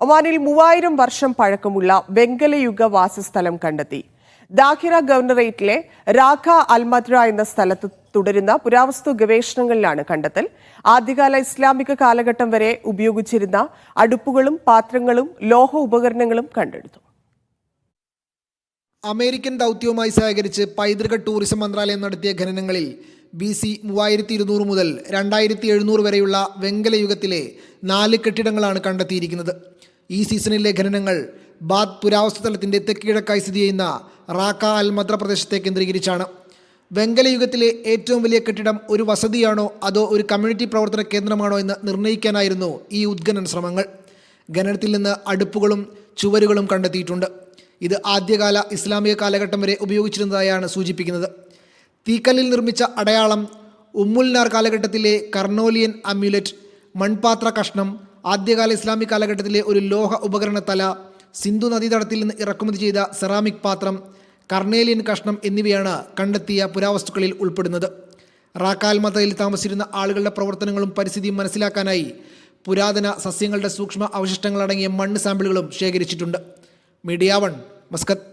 ഒമാനിൽ മൂവായിരം വർഷം പഴക്കമുള്ള വെങ്കലയുഗ വാസസ്ഥലം കണ്ടെത്തി. ദാഖിറ ഗവർണറേറ്റിലെ രാഖ അൽമദ്ര എന്ന സ്ഥലത്ത് തുടരുന്ന പുരാവസ്തു ഗവേഷണങ്ങളിലാണ് കണ്ടെത്തൽ. ആദ്യകാല ഇസ്ലാമിക കാലഘട്ടം വരെ ഉപയോഗിച്ചിരുന്ന അടുപ്പുകളും പാത്രങ്ങളും ലോഹ ഉപകരണങ്ങളും കണ്ടെടുത്തു. അമേരിക്കൻ ദൗത്യവുമായി സഹകരിച്ച് പൈതൃക ടൂറിസം മന്ത്രാലയം നടത്തിയ ഖനനങ്ങളിൽ ബി സി മൂവായിരത്തി ഇരുന്നൂറ് മുതൽ രണ്ടായിരത്തി എഴുന്നൂറ് വരെയുള്ള വെങ്കലയുഗത്തിലെ നാല് കെട്ടിടങ്ങളാണ് കണ്ടെത്തിയിരിക്കുന്നത്. ഈ സീസണിലെ ഖനനങ്ങൾ ബാദ് പുരാവസ്തു തലത്തിന്റെ തെക്കിഴക്കായി സ്ഥിതി ചെയ്യുന്ന റാക്ക അൽ മദ്ര പ്രദേശത്തെ കേന്ദ്രീകരിച്ചാണ്. വെങ്കല യുഗത്തിലെ ഏറ്റവും വലിയ കെട്ടിടം ഒരു വസതിയാണോ അതോ ഒരു കമ്മ്യൂണിറ്റി പ്രവർത്തന കേന്ദ്രമാണോ എന്ന് നിർണയിക്കാനായിരുന്നു ഈ ഉദ്ഖനന ശ്രമങ്ങൾ. ഖനനത്തിൽ നിന്ന് അടുപ്പുകളും ചുവരുകളും കണ്ടെത്തിയിട്ടുണ്ട്. ഇത് ആദ്യകാല ഇസ്ലാമിക കാലഘട്ടം വരെ ഉപയോഗിച്ചിരുന്നതായാണ് സൂചിപ്പിക്കുന്നത്. തീക്കല്ലിൽ നിർമ്മിച്ച അടയാളം ഉമ്മുൽനാർ കാലഘട്ടത്തിലെ കർണോലിയൻ അമ്യുലറ്റ് മൺപാത്ര കഷ്ണം ആദ്യകാല ഇസ്ലാമിക് കാലഘട്ടത്തിലെ ഒരു ലോഹ ഉപകരണ തല സിന്ധു നദീതടത്തിൽ നിന്ന് ഇറക്കുമതി ചെയ്ത സെറാമിക് പാത്രം കർണേലിയൻ കഷ്ണം എന്നിവയാണ് കണ്ടെത്തിയ പുരാവസ്തുക്കളിൽ ഉൾപ്പെടുന്നത്. റാക്കാൽ മതയിൽ താമസിച്ചിരുന്ന ആളുകളുടെ പ്രവർത്തനങ്ങളും പരിസ്ഥിതിയും മനസ്സിലാക്കാനായി പുരാതന സസ്യങ്ങളുടെ സൂക്ഷ്മ അവശിഷ്ടങ്ങളടങ്ങിയ മണ്ണ് സാമ്പിളുകളും ശേഖരിച്ചിട്ടുണ്ട്. Media one Muscat.